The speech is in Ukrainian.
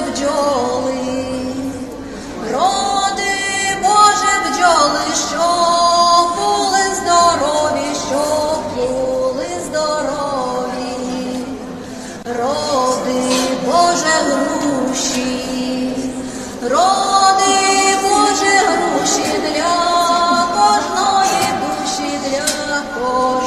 бджоли, роди Боже бджоли, що були здорові, що були здорові, роди Боже груші, роди Боже груші для кожної душі, для кожної.